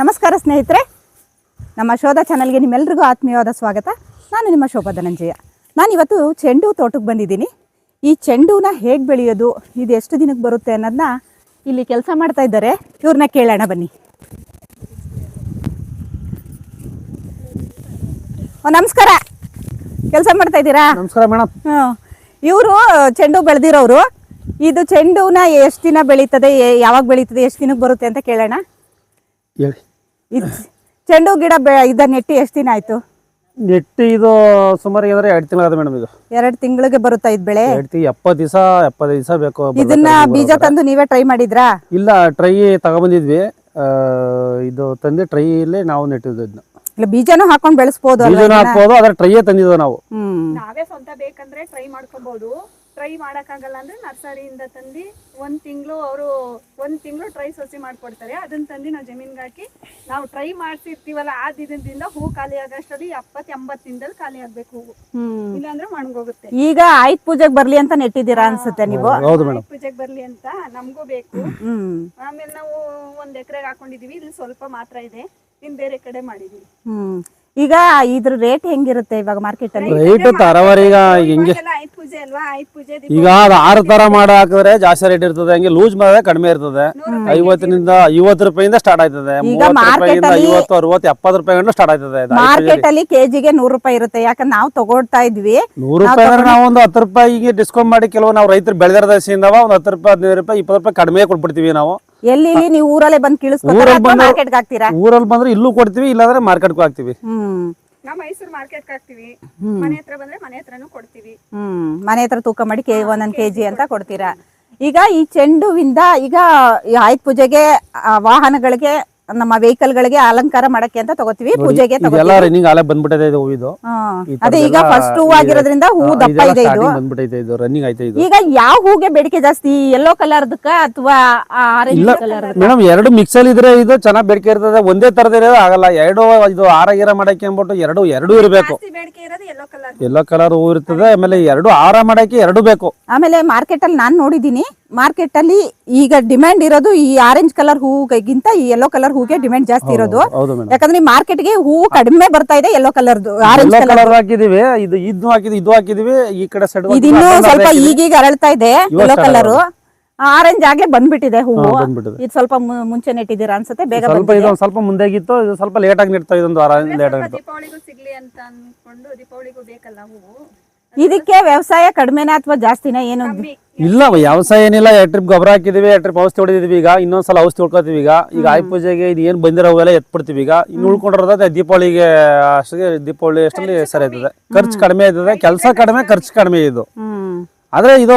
ನಮಸ್ಕಾರ ಸ್ನೇಹಿತರೆ. ನಮ್ಮ ಶೋಧ ಚಾನಲ್ಗೆ ನಿಮ್ಮೆಲ್ರಿಗೂ ಆತ್ಮೀಯವಾದ ಸ್ವಾಗತ. ನಾನು ನಿಮ್ಮ ಶೋಭಾ ಧನಂಜಯ. ನಾನು ಇವತ್ತು ಚೆಂಡು ತೋಟಕ್ಕೆ ಬಂದಿದ್ದೀನಿ. ಈ ಚೆಂಡುನ ಹೇಗೆ ಬೆಳೆಯೋದು ಇದು ಎಷ್ಟು ದಿನಕ್ಕೆ ಬರುತ್ತೆ ಅನ್ನೋದನ್ನ ಇಲ್ಲಿ ಕೆಲಸ ಮಾಡ್ತಾ ಇದ್ದಾರೆ. ಇವ್ರನ್ನ ಕೇಳೋಣ ಬನ್ನಿ. ಓ, ನಮಸ್ಕಾರ. ಕೆಲಸ ಮಾಡ್ತಾ ಇದ್ದೀರಾ? ನಮಸ್ಕಾರ ಮೇಡಮ್. ಇವರು ಚೆಂಡು ಬೆಳೆದಿರೋರು ಇದು ಚೆಂಡುನ ಎಷ್ಟು ದಿನ ಬೆಳೀತದೆ ಯಾವಾಗ ಬೆಳೀತದೆ ಎಷ್ಟು ದಿನಕ್ಕೆ ಬರುತ್ತೆ ಅಂತ ಕೇಳೋಣ. ಹೇಳಿ. ಚೆಂಡು ಗಿಡ ಬೆ ಇದ ನೆಟ್ಟಿ ಎಷ್ಟು ದಿನ ಆಯ್ತು? ನೆಟ್ಟಿ ಇದು ಸುಮಾರು ಏನಾದ್ರೆ ಎರಡು ತಿಂಗಳಾದ ಮೇಡಮ್ ಇದು. ಎರಡು ತಿಂಗಳಿಗೆ ಬರುತ್ತಾ ಇದ್ ಬೆಳೆ? ಎರಡು ತಿಂಗ್ ಎಪ್ಪತ್ತು ದಿವಸ ಎಪ್ಪತ್ತು ದಿವಸ ಬೇಕು ಇದನ್ನ ಬೀಜ. ತಂದು ನೀವೇ ಟ್ರೈ ಮಾಡಿದ್ರಾ? ಇಲ್ಲ ಟ್ರೈ ತಗೊಬಂದಿದ್ವಿ. ಆ, ಇದು ತಂದು ಟ್ರೈಯಲ್ಲೇ ನಾವು ನೆಟ್ಟಿದ್ದು ಇದನ್ನ ಇಲ್ಲ ಬೀಜನೂ ಹಾಕೊಂಡು ಬೆಳೆಸ್ಬೋದು ಅಲ್ವಾ ಬೀಜನ ಇದನ್ನ? ಹಾಕ್ಬೋದು ಅದ್ರ ಟ್ರೈಯೇ ತಂದಿದ್ದು ನಾವು. ಹ್ಮ್. ನಾವೇ ಸ್ವಂತ ಬೇಕಂದ್ರೆ ಟ್ರೈ ಮಾಡ್ಕೊಬಹುದು ಟ್ರೈ ಮಾಡೋಕ್ಕಾಗಲ್ಲ ಅಂದ್ರೆ ನರ್ಸರಿಯಿಂದ ತಂದು ಒಂದ್ ತಿಂಗಳು ಅವರು ಒಂದ್ ತಿಂಗಳು ಟ್ರೈ ಸಸಿ ಮಾಡ್ಕೊಡ್ತಾರೆ. ಅದನ್ನ ತಂದು ನಾವು ಜಮೀನ್ಗೆ ಹಾಕಿ ನಾವು ಟ್ರೈ ಮಾಡ್ತಿರ್ತೀವಲ್ಲ ಆ ದಿನದಿಂದ ಹೂ ಖಾಲಿ ಆಗೋಷ್ಟರಲ್ಲಿ ಎಪ್ಪತ್ ಎಂಬತ್ ದಿನದಲ್ಲಿ ಖಾಲಿ ಆಗ್ಬೇಕು ಹೂವು. ಇಲ್ಲಾಂದ್ರೆ ಒಣಗೋಗುತ್ತೆ ಈಗ ಆಯ್ತ್ ಪೂಜೆಗೆ ಬರ್ಲಿ ಅಂತ ನೆಟ್ಟಿದ್ದೀರಾ ಅನ್ಸುತ್ತೆ ನೀವು? ಪೂಜೆಗೆ ಬರ್ಲಿ ಅಂತ ನಮಗೂ ಬೇಕು. ಆಮೇಲೆ ನಾವು ಒಂದ್ ಎಕರೆಗೆ ಹಾಕೊಂಡಿದೀವಿ. ಇಲ್ಲಿ ಸ್ವಲ್ಪ ಮಾತ್ರ ಇದೆ. ಇನ್ ಬೇರೆ ಕಡೆ ಮಾಡಿದೀವಿ. ಈಗ ಇದ್ರ ರೇಟ್ ಹೆಂಗಿರುತ್ತೆ ಇವಾಗ ಮಾರ್ಕೆಟ್ ಅಲ್ಲಿ? ರೇಟ್ ತರವಾರಿ ಈಗ ಹಿಂಗೆ ಇವಾಗೆಲ್ಲ ಪೂಜೆ ಅಲ್ವಾ ಆಯ್ತ್ ಪೂಜೆ ಈಗ ಅದು ಆರು ತರ ಮಾಡ ಹಾಕಿದ್ರೆ ಜಾಸ್ತಿ ರೇಟ್ ಇರ್ತದೆ. ಹಂಗೆ ಲೂಸ್ ಮಾಡಿದ್ರೆ ಕಡಿಮೆ ಇರ್ತದೆ. ಐವತ್ತರಿಂದ ಐವತ್ತು ರೂಪಾಯಿಂದ ಸ್ಟಾರ್ಟ್ ಆಯ್ತದೆ. ಮೂವತ್ತು market ರೂಪಾಯಿಂದ ಅಲ್ಲಿ- ಐವತ್ತು ಅರವತ್ತು ಎಪ್ಪತ್ತು ರೂಪಾಯಿ ಸ್ಟಾರ್ಟ್ ಆಯ್ತದೆ ಇದು. ಮಾರ್ಕೆಟ್ ಅಲ್ಲಿ ಕೆಜಿಗೆ ನೂರು ರೂಪಾಯಿ ಇರುತ್ತೆ. ಯಾಕಂದ್ರೆ ನಾವು ತಗೊಳ್ತಾ ಇದ್ವಿ. ನೂರು ರೂಪಾಯಿ ಅಂದ್ರೆ ನಾವು ಒಂದು ಹತ್ತು ರೂಪಾಯಿಗೆ ಡಿಸ್ಕೌಂಟ್ ಮಾಡಿ ಕೆಲವು ನಾವು ರೈತರು ಬೆಳೆದಿರೋ ದಸಿಯಿಂದ ಒಂದು ಹತ್ತು ರೂಪಾಯಿ ಹದಿನೈದು ರೂಪಾಯಿ ಇಪ್ಪತ್ತು ರೂಪಾಯಿ ಕಡಿಮೆ ಕೊಟ್ಬಿಡ್ತೀವಿ ನಾವು. ಎಲ್ಲಿ ಇಲ್ಲಿ ನೀವು ಊರಲ್ಲೇ ಬಂದು ಊರಲ್ಲಿ ಕಿಳಿಸ್ಕೊತೀರಾ ಬಂದು- ಮಾರ್ಕೆಟ್ಗೆ ಹಾಕ್ತೀರಾ? ಊರಲ್ಲಿ ಬಂದ್ರೆ ಇಲ್ಲೂ ಕೊಡ್ತೀವಿ ಇಲ್ಲಾಂದ್ರೆ ಮಾರ್ಕೆಟ್ಗೂ ಹಾಕ್ತಿವಿ. ಹ್ಮ್. ನಾವು ಮೈಸೂರು ಮಾರ್ಕೆಟ್ಗೆ ಹಾಕ್ತಿವಿ. ಮನೆ ಹತ್ರ ಬಂದ್ರೆ ಮನೆ ಹತ್ರನೂ ಕೊಡ್ತೀವಿ. ಹ್ಮ್. ಮನೆ ಹತ್ರ ತೂಕ ಮಾಡಿ ಕೆ ಒಂದೊಂದು ಕೆಜಿ ಅಂತ ಕೊಡ್ತೀರಾ? ಈಗ ಈ ಚೆಂಡುವಿಂದ ಈಗ ಈ ಆಯುಧ ಪೂಜೆಗೆ ಆ, ವಾಹನಗಳಿಗೆ ನಮ್ಮ ವೆಹಿಕಲ್ ಗಳಿಗೆ ಅಲಂಕಾರ ಮಾಡಕ್ಕೆ ಅಂತ ತಗೋತೀವಿ ಪೂಜೆಗೆ ಇದೆಲ್ಲ ರನ್ನಿಂಗ್ ಇದು ಹೂವಿದು. ಅದೇ ಈಗ ಫಸ್ಟ್ ಹೂ ಆಗಿರೋದ್ರಿಂದ ಹೂ ದಪ್ಪ ಇದೆ ಇದು. ಬಂದ್ಬಿಟ್ಟೈತೆ ಇದು ರನ್ನಿಂಗ್ ಐತೆ ಇದು. ಈಗ ಯಾವ ಹೂಗೆ ಬೇಡಿಕೆ ಜಾಸ್ತಿ ಯೆಲ್ಲೋ ಕಲರ್ದಕ್ಕ ಅಥವಾ ಆರೆಂಜ್ ಇಲ್ಲ ಕಲರ್ ಮೇಡಮ್ ಎರಡು ಮಿಕ್ಸ್ ಅಲ್ಲಿ ಇದ್ರೆ ಇದು ಚೆನ್ನಾಗಿ ಬೇಡಿಕೆ ಇರ್ತದೆ ಒಂದೇ ತರದ ಇರೋದು ಆಗಲ್ಲ. ಎರಡು ಇದು ಆರ ಗೀರ ಮಾಡಕ್ಕೆ ಅಂದ್ಬಿಟ್ಟು ಎರಡು ಎರಡು ಇರಬೇಕು. ಜಾಸ್ತಿ ಬೇಡಿಕೆ ಇರೋದು ಯೆಲ್ಲೋ ಕಲರ್ ಎಲ್ಲೋ ಕಲರ್ ಹೂ ಇರ್ತದೆ ಆಮೇಲೆ ಎರಡು ಆರ ಮಾಡಕ್ಕೆ ಎರಡು ಬೇಕು. ಆಮೇಲೆ ಮಾರ್ಕೆಟ್ ಅಲ್ಲಿ ನಾನು ನೋಡಿದೀನಿ ಮಾರ್ಕೆಟ್ ಅಲ್ಲಿ ಈಗ ಡಿಮ್ಯಾಂಡ್ ಇರೋದು ಈ ಆರೆಂಜ್ ಕಲರ್ ಹೂಗಿಂತ ಈ ಯೆಲ್ಲೋ ಕಲರ್ ಹೂಗೆ ಡಿಮ್ಯಾಂಡ್ ಜಾಸ್ತಿ ಇರೋದು. ಹೌದು ಮೇಡಮ್ ಯಾಕಂದ್ರೆ ಮಾರ್ಕೆಟ್ಗೆ ಹೂ ಕಡಿಮೆ ಬರ್ತಾ ಇದೆ ಯೆಲ್ಲೋ ಕಲರ್ದು ಆರೆಂಜ್ ಎಲ್ಲೋ ಕಲರ್ ಕಲರ್ ಹಾಕಿದೀವಿ ಇದು ಇದು ಹಾಕಿದ್ವಿ ಇದು ಹಾಕಿದೀವಿ ಈ ಕಡೆ ಸೈಡ್ ಇದಿನ್ನೂ ಸ್ವಲ್ಪ ಈಗೀಗ ಅರಳ್ತಾ ಇದೆ ಯೆಲ್ಲೋ start ಕಲರ್ ಆರೆಂಜ್ ಆಗ್ಲೇ ಬಂದ್ಬಿಟ್ಟಿದೆ ಹೂವು. ಬಂದ್ಬಿಟ್ಟಿದೆ. ಇದು ಸ್ವಲ್ಪ ಮು- ಮುಂಚೆ ನೆಟ್ಟಿದ್ದೀರಾ ಅನ್ಸುತ್ತೆ ಬೇಗ ಸ್ವಲ್ಪ ಬಂದಿದೆ. ಇದೊಂದು ಸ್ವಲ್ಪ ಮುಂದೆಗಿತ್ತು ಇದು ಸ್ವಲ್ಪ ಲೇಟ್ ಆಗಿ ನೆಡ್ತಾ ಇದೊಂದು ಲೇಟ್ ದೀಪಾವಳಿಗೂ ಸಿಗ್ಲಿ ಅಂತ ಅನ್ಕೊಂಡು ದೀಪಾವಳಿಗೂ ಬೇಕಲ್ಲ ಹೂವು? ಇದಕ್ಕೆ ವ್ಯವಸಾಯ ಕಡಿಮೆನಾ ಅಥವಾ ಜಾಸ್ತಿನ ಏನು? ಇಲ್ಲ ವ್ಯವಸಾಯ ಏನಿಲ್ಲ ಎರಡು ಟ್ರಿಪ್ ಗೊಬ್ಬರ ಹಾಕಿದೀವಿ ಎರಡು ಟ್ರಿಪ್ ಔಷಧಿ ಹೊಡಿದೀವಿ ಈಗ ಇನ್ನೊಂದ್ಸಲ ಔಷಧಿ ಹೊಡ್ಕೋತೀವಿ ಈಗ. ಈಗ ಆಯ್ ಪೂಜೆಗೆ ಇದು ಏನು ಬಂದಿರೋ ಅವೆಲ್ಲ ಎತ್ಬಿಡ್ತೀವಿ ಈಗ. ಇನ್ನು ಉಳ್ಕೊಂಡಿರೋದ ದೀಪಾವಳಿಗೆ ಅಷ್ಟಿಗೆ ದೀಪಾವಳಿ ಅಷ್ಟರಲ್ಲಿ ಸರಿ ಆಯ್ತದೆ ಖರ್ಚು ಕಡಿಮೆ ಆಯ್ತದೆ ಕೆಲಸ ಕಡಿಮೆ ಖರ್ಚು ಕಡಿಮೆ ಇದು. ಆದ್ರೆ ಇದು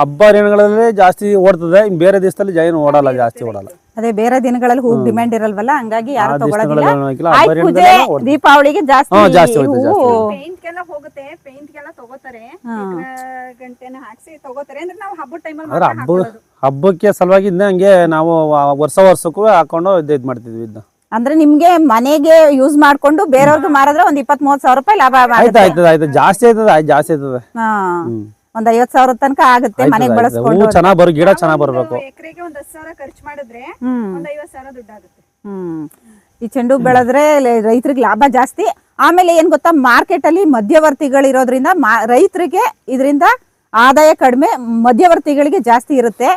ಹಬ್ಬ ಹರಿಣಗಳಲ್ಲಿ ಜಾಸ್ತಿ ಓಡ್ತದೆ ಇನ್ನು ಬೇರೆ ದೇಶದಲ್ಲಿ ಜೈನ್ ಓಡಲ್ಲ ಜಾಸ್ತಿ ಓಡಲ್ಲ. ಅದೇ ಬೇರೆ ದಿನಗಳಲ್ಲಿ ಹೂ ಡಿಮ್ಯಾಂಡ್ ಇರಲ್ವಲ್ಲ? ಹಂಗಾಗಿ ಯಾರು ತಗೊಳ್ಳೋದಿಲ್ಲ ಆಯ್ತು ಪೂಜೆ ದೀಪಾವಳಿಗೆ ಜಾಸ್ತಿ ಪೇಂಟ್ಗೆಲ್ಲ ಹೋಗುತ್ತೆ ಪೇಂಟ್ಗೆಲ್ಲ ತಗೋತಾರೆ. ಗಂಟೆನ ಹಾಕ್ಸಿ ತಗೋತಾರೆ. ಅಂದ್ರೆ ನಾವು ಹಬ್ಬದ ಟೈಮಲ್ಲಿ ಆದ್ರೆ ಹಬ್ಬ ಹಬ್ಬಕ್ಕೆ ಸಲುವಾಗಿ ಇದನ್ನ ಹಂಗೆ ನಾವು ವರ್ಷ ವರ್ಷಕ್ಕೂ ಹಾಕೊಂಡು ಇದ್ ಇದು ಮಾಡ್ತಿದ್ವಿ ಇದನ್ನ ಅಂದ್ರೆ ನಿಮ್ಗೆ ಮನೆಗೆ ಯೂಸ್ ಮಾಡ್ಕೊಂಡು ಬೇರೆಯವ್ರಿಗೆ ಮಾರಿದ್ರೆ ಒಂದ್ ಇಪ್ಪತ್ ಮೂವತ್ ಸಾವಿರ ರೂಪಾಯಿ ಲಾಭ ಆಯ್ತು ಆಗುತ್ತೆ. ಆಯ್ತದ ಆಯ್ತು. ಜಾಸ್ತಿ ಆಯ್ತದ ಜಾಸ್ತಿ ಆಯ್ತದೆ. ಹ್ಮ್. ಒಂದ್ ಐವತ್ ಸಾವಿರ ತನಕ ಆಗುತ್ತೆ ಮನೆಗ್. ಬಳಸ್ಕೊಂಡು ಚೆನ್ನಾಗ್ ಬರ್ ಗಿಡ ಚೆನ್ನಾಗ್ ಬರ್ಬೇಕು. ಎಕರೆಗೆ ಒಂದ್ ಹತ್ತು ಸಾವಿರ ಖರ್ಚು ಮಾಡಿದ್ರೆ ಒಂದ್ ಐವತ್ ಸಾವಿರ ದುಡ್ಡಾಗುತ್ತೆ. ಹ್ಮ್. ಈ ಚೆಂಡು ಬೆಳೆದ್ರೆ ರೈತರಿಗೆ ಲಾಭ ಜಾಸ್ತಿ. ಆಮೇಲೆ ಏನ್ ಗೊತ್ತಾ ಮಾರ್ಕೆಟ್ ಅಲ್ಲಿ ಮಧ್ಯವರ್ತಿಗಳು ಇರೋದ್ರಿಂದ ರೈತರಿಗೆ ಇದರಿಂದ ಆದಾಯ ಕಡಿಮೆ ಮಧ್ಯವರ್ತಿಗಳಿಗೆ ಜಾಸ್ತಿ ಇರುತ್ತೆ.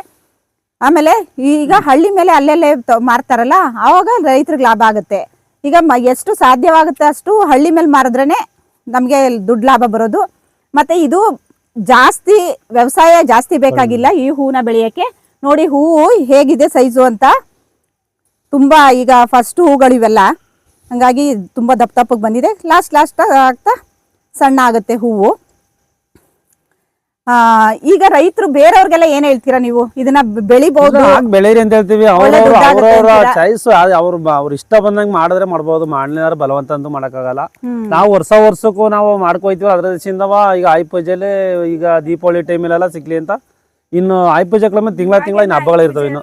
ಆಮೇಲೆ ಈಗ ಹಳ್ಳಿ ಮೇಲೆ ಅಲ್ಲೆಲ್ಲೇ ಮಾರ್ತಾರಲ್ಲ ಆವಾಗ ರೈತರಿಗೆ ಲಾಭ ಆಗುತ್ತೆ. ಈಗ ಮ ಎಷ್ಟು ಸಾಧ್ಯವಾಗುತ್ತೆ ಅಷ್ಟು ಹಳ್ಳಿ ಮೇಲೆ ಮಾರಿದ್ರೇ ನಮಗೆ ದುಡ್ಡು ಲಾಭ ಬರೋದು. ಮತ್ತೆ ಇದು ಜಾಸ್ತಿ ವ್ಯವಸಾಯ ಜಾಸ್ತಿ ಬೇಕಾಗಿಲ್ಲ ಈ ಹೂನ ಬೆಳೆಯೋಕ್ಕೆ. ನೋಡಿ ಹೂವು ಹೇಗಿದೆ ಸೈಜು ಅಂತ. ತುಂಬ ಈಗ ಫಸ್ಟ್ ಹೂಗಳು ಇವೆಲ್ಲ. ಹಾಗಾಗಿ ತುಂಬ ದಪ್ಪ ದಪ್ಪಗೆ ಬಂದಿದೆ. ಲಾಸ್ಟ್ ಲಾಸ್ಟ್ ಆಗ್ತಾ ಸಣ್ಣ ಆಗುತ್ತೆ ಹೂವು. ಈಗ ರೈತರು ಬೇರೆಯವ್ರಿಗೆಲ್ಲ ಏನ್ ಹೇಳ್ತೀರಾ ನೀವು? ಇದನ್ನ ಬೆಳಿಬಹುದು ಬೆಳೀರಿ ಅಂತ ಹೇಳ್ತೀವಿ. ಅವ್ರವ್ರ ಚಾಯ್ಸ್ ಅವ್ರ ಅವ್ರ ಇಷ್ಟ ಬಂದಂಗ ಮಾಡಿದ್ರೆ ಮಾಡ್ಬೋದು. ಮಾಡ್ಲಿನಾರ ಬಲವಂತ ಅಂತೂ ಮಾಡಕ್ಕಾಗಲ್ಲ. ನಾವು ವರ್ಷ ವರ್ಷಕ್ಕೂ ನಾವು ಮಾಡ್ಕೊಯ್ತೀವಿ ಅದ್ರ ದಿವಸದಿಂದವ ಈಗ ಆಯ್ ಪೂಜೆಲಿ ಈಗ ದೀಪಾವಳಿ ಟೈಮಲ್ಲೆಲ್ಲ ಸಿಕ್ಲಿ ಅಂತ. ಇನ್ನು ಆಯ್ ಪೂಜೆ ಕ್ರಮ ತಿಂಗಳ ತಿಂಗಳ ಇನ್ನು ಹಬ್ಬಗಳು ಇರ್ತವೆ ಇನ್ನು.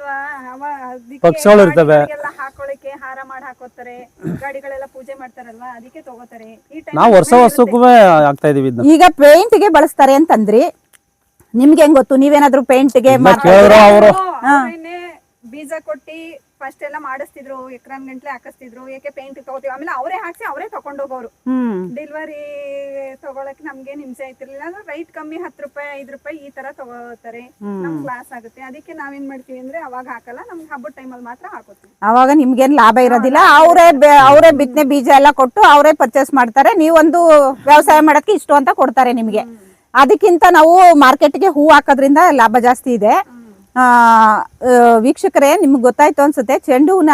ಪಕ್ಷಿಗಳು ಇರ್ತವೆ. ಗಾಡಿಗಳಿಗೆಲ್ಲ ಹಾಕೊಳ್ಳಿಕ್ಕೆ ಹಾರ ಮಾಡಿ ಹಾಕೋತಾರೆ ಗಾಡಿಗಳೆಲ್ಲ ಪೂಜೆ ಮಾಡ್ತಾರಲ್ವಾ? ಅದಕ್ಕೆ ತಗೋತಾರೆ. ನಾವು ವರ್ಷ ವರ್ಷಕ್ಕೂ ಆಗ್ತಾ ಇದೀವಿ ಈಗ ಪೇಂಟ್ಗೆ ಬಳಸ್ತಾರೆ ಅಂತಂದ್ರಿ. ನಿಮ್ಗೆ ಹೆಂಗ್ ಗೊತ್ತು? ನೀವೇನಾದ್ರೂ ಪೇಂಟ್ಗೆ ಗೆ ಕೇಳಿದ್ರು ಅವರು ಬೀಜ ಕೊಟ್ಟಿ ಫಸ್ಟ್ ಎಲ್ಲ ಮಾಡಿಸ್ತಿದ್ರು ಎಕ್ರಾನ್ ಗಂಟ್ಲೆ ಹಾಕಿಸ್ತಿದ್ರು ಏಕೆ ಪೇಂಟ್ ತಗೋತೀವಿ? ಆಮೇಲೆ ಅವರೇ ಹಾಕಿ ಅವರೇ ತಗೊಂಡೋಗೋರು ಹ್ಮ್. ಡೆಲಿವರಿ ತಗೊಳಕ್ ನಮ್ಗೆ ಹಿಂಸೆ ಆಯ್ತಿರ್ಲಿಲ್ಲ. ಅಂದ್ರೆ ರೈಟ್ ಕಮ್ಮಿ ಹತ್ತು ರೂಪಾಯಿ ಐದು ರೂಪಾಯಿ ಈ ತರ ತಗೋತಾರೆ. ನಮ್ ಕ್ಲಾಸ್ ಆಗುತ್ತೆ. ಅದಕ್ಕೆ ನಾವೇನ್ ಮಾಡ್ತೀವಿ ಅಂದ್ರೆ ಅವಾಗ ಹಾಕಲ್ಲ ನಮ್ಗೆ ಹಬ್ಬದ ಟೈಮಲ್ಲಿ ಮಾತ್ರ ಹಾಕೋತೀವಿ. ಅವಾಗ ನಿಮ್ಗೇನ್ ಲಾಭ ಇರೋದಿಲ್ಲ. ಅವರೇ ಅವರೇ ಬಿತ್ತನೆ ಬೀಜ ಎಲ್ಲ ಕೊಟ್ಟು ಅವರೇ ಪರ್ಚೇಸ್ ಮಾಡ್ತಾರೆ. ನೀವೊಂದು ವ್ಯವಸಾಯ ಮಾಡಕ್ಕೆ ಇಷ್ಟು ಅಂತ ಕೊಡ್ತಾರೆ ನಿಮ್ಗೆ. ಅದಕ್ಕಿಂತ ನಾವು ಮಾರ್ಕೆಟ್ಗೆ ಹೂ ಹಾಕೋದ್ರಿಂದ ಲಾಭ ಜಾಸ್ತಿ ಇದೆ. ವೀಕ್ಷಕರೇ, ನಿಮ್ಗೆ ಗೊತ್ತಾಯ್ತು ಅನ್ಸುತ್ತೆ ಚೆಂಡು ಹೂನ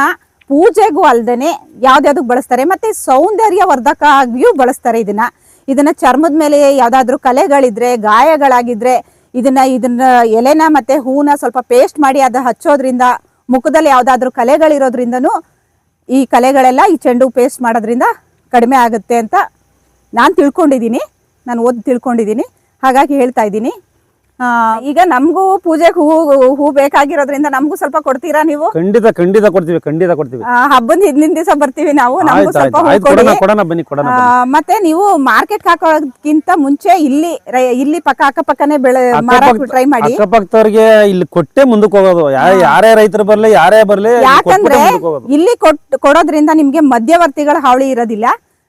ಪೂಜೆಗೂ ಅಲ್ದೇನೆ ಯಾವ್ದ್ಯಾವ್ದಕ್ಕೆ ಬಳಸ್ತಾರೆ, ಮತ್ತೆ ಸೌಂದರ್ಯ ವರ್ಧಕ ಆಗಿಯೂ ಬಳಸ್ತಾರೆ ಇದನ್ನ. ಇದನ್ನ ಚರ್ಮದ ಮೇಲೆ ಯಾವ್ದಾದ್ರು ಕಲೆಗಳಿದ್ರೆ, ಗಾಯಗಳಾಗಿದ್ರೆ, ಇದನ್ನ ಇದನ್ನ ಎಲೆನ ಮತ್ತೆ ಹೂನ ಸ್ವಲ್ಪ ಪೇಸ್ಟ್ ಮಾಡಿ ಅದ ಹಚ್ಚೋದ್ರಿಂದ, ಮುಖದಲ್ಲಿ ಯಾವ್ದಾದ್ರು ಕಲೆಗಳಿರೋದ್ರಿಂದನೂ ಈ ಕಲೆಗಳೆಲ್ಲ ಈ ಚೆಂಡು ಪೇಸ್ಟ್ ಮಾಡೋದ್ರಿಂದ ಕಡಿಮೆ ಆಗುತ್ತೆ ಅಂತ ನಾನು ತಿಳ್ಕೊಂಡಿದ್ದೀನಿ. ನಾನು ಓದಿ ತಿಳ್ಕೊಂಡಿದ್ದೀನಿ. ಹಾಗಾಗಿ ಹೇಳ್ತಾ ಇದ್ದೀನಿ. ಈಗ ನಮಗೂ ಪೂಜೆಗೆ ಹೂ ಹೂ ಬೇಕಾಗಿರೋದ್ರಿಂದ ನಮಗೂ ಸ್ವಲ್ಪ ಕೊಡ್ತೀರಾ ನೀವು? ಖಂಡಿತ ಖಂಡಿತ ಕೊಡ್ತೀವಿ ಖಂಡಿತ ಕೊಡ್ತೀವಿ. ಹಬ್ಬದ ಹಿಂದಿನ ದಿವಸ ಬರ್ತೀವಿ ನಾವು ನಮಗೂ ಸ್ವಲ್ಪ ಹೂ ಕೊಡಿ. ಕೊಡೋಣ ಆ, ಮತ್ತೆ ನೀವು ಮಾರ್ಕೆಟ್ ಹಾಕೋದಕ್ಕಿಂತ ಮುಂಚೆ ಇಲ್ಲಿ ರೈ- ಇಲ್ಲಿ ಪಕ್ಕ ಅಕ್ಕಪಕ್ಕನೆ ಬೆಳೆ ಟ್ರೈ ಮಾಡಿ. ಅಕ್ಕಪಕ್ಕದವ್ರಿಗೆ ಇಲ್ಲಿ ಕೊಟ್ಟೆ ಮುಂದಕ್ಕೆ ಹೋಗೋದು. ಯಾ- ಯಾರೇ ರೈತರು ಬರ್ಲಿ ಯಾರೇ ಬರ್ಲಿ ಇಲ್ಲಿ ಯಾಕಂದ್ರೆ ಕೊಟ್ಬಿಟ್ಟೆ ಮುಂದಕ್ಕೆ ಹೋಗೋದು. ಇಲ್ಲಿ ಕೊಟ್ ಕೊಡೋದ್ರಿಂದ ನಿಮ್ಗೆ ಮಧ್ಯವರ್ತಿಗಳ ಹಾವಳಿ ಇರೋದಿಲ್ಲ.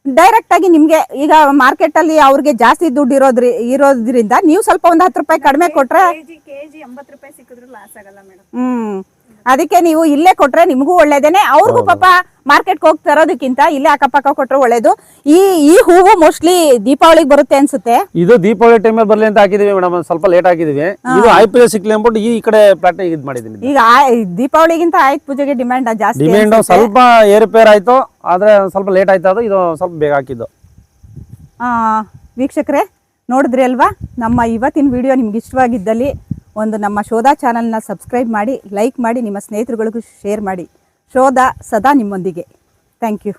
ಡೈರೆಕ್ಟ್ ಆಗಿ ನಿಮ್ಗೆ ಈಗ ಮಾರ್ಕೆಟ್ ಅಲ್ಲಿ ಅವ್ರಿಗೆ ಜಾಸ್ತಿ ದುಡ್ಡು ಇರೋದ್ರಿ ಇರೋದ್ರಿಂದ ನೀವು ಸ್ವಲ್ಪ ಒಂದ್ ಹತ್ತು ರೂಪಾಯಿ ಕಡಿಮೆ ಕೊಟ್ರೆ ಕೆಜಿ ಕೆಜಿ ಎಂಬತ್ತು ರೂಪಾಯಿ ಸಿಕ್ಕಿದ್ರು ಲಾಸ್ ಆಗಲ್ಲ ಮೇಡಮ್ ಹ್ಮ್. ಅದಕ್ಕೆ ನೀವು ಇಲ್ಲೇ ಕೊಟ್ರೆ ನಿಮಗೂ ಒಳ್ಳೇದೇನೆ. ಅವ್ರಿಗೂ ಪಾಪ ಮಾರ್ಕೆಟ್ಗೆ ಹೋಗಿ ತರೋದಕ್ಕಿಂತ ಇಲ್ಲೇ ಅಕ್ಕಪಕ್ಕ ಕೊಟ್ರೆ ಒಳ್ಳೇದು. ಈ ಈ ಹೂವು ಮೋಸ್ಟ್ಲಿ ದೀಪಾವಳಿಗೆ ಬರುತ್ತೆ ಅನ್ಸುತ್ತೆ. ಇದು ದೀಪಾವಳಿ ಟೈಮ್ ಬರ್ಲಿ ಅಂತ ಹಾಕಿದೀವಿ ಮೇಡಮ್ ಸ್ವಲ್ಪ ಲೇಟ್ ಹಾಕಿದೀವಿ. ಇದು ಆಯ್ಪುಜೆ ಸಿಕ್ಲಿ ಅಂದ್ಬಿಟ್ಟು ಈ ಕಡೆ ಪ್ಲಾಟ್ ಇದ್ ಮಾಡಿದೀನಿ ಈಗ ದೀಪಾವಳಿಗಿಂತ ಆಯ್ತು ಪೂಜೆಗೆ ಡಿಮ್ಯಾಂಡ್ ಜಾಸ್ತಿ ಡಿಮ್ಯಾಂಡ್ ಸ್ವಲ್ಪ ಏರ್ಪೇರ್ ಆಯ್ತು. ಆದ್ರೆ ಸ್ವಲ್ಪ ಲೇಟ್ ಆಯ್ತು. ಅದು ಇದು ಸ್ವಲ್ಪ ಬೇಗ ಹಾಕಿದ್ದು. ಆ, ವೀಕ್ಷಕರೇ ನೋಡಿದ್ರಿ ಅಲ್ವಾ? ನಮ್ಮ ಇವತ್ತಿನ ವಿಡಿಯೋ ನಿಮ್ಗೆ ಇಷ್ಟವಾಗಿದ್ದಲ್ಲಿ ಒಂದು ನಮ್ಮ ಶೋಧ ಚಾನಲ್ನ ಸಬ್ಸ್ಕ್ರೈಬ್ ಮಾಡಿ, ಲೈಕ್ ಮಾಡಿ, ನಿಮ್ಮ ಸ್ನೇಹಿತರುಗಳಿಗೂ ಶೇರ್ ಮಾಡಿ. ಶೋಧ ಸದಾ ನಿಮ್ಮೊಂದಿಗೆ. Thank you.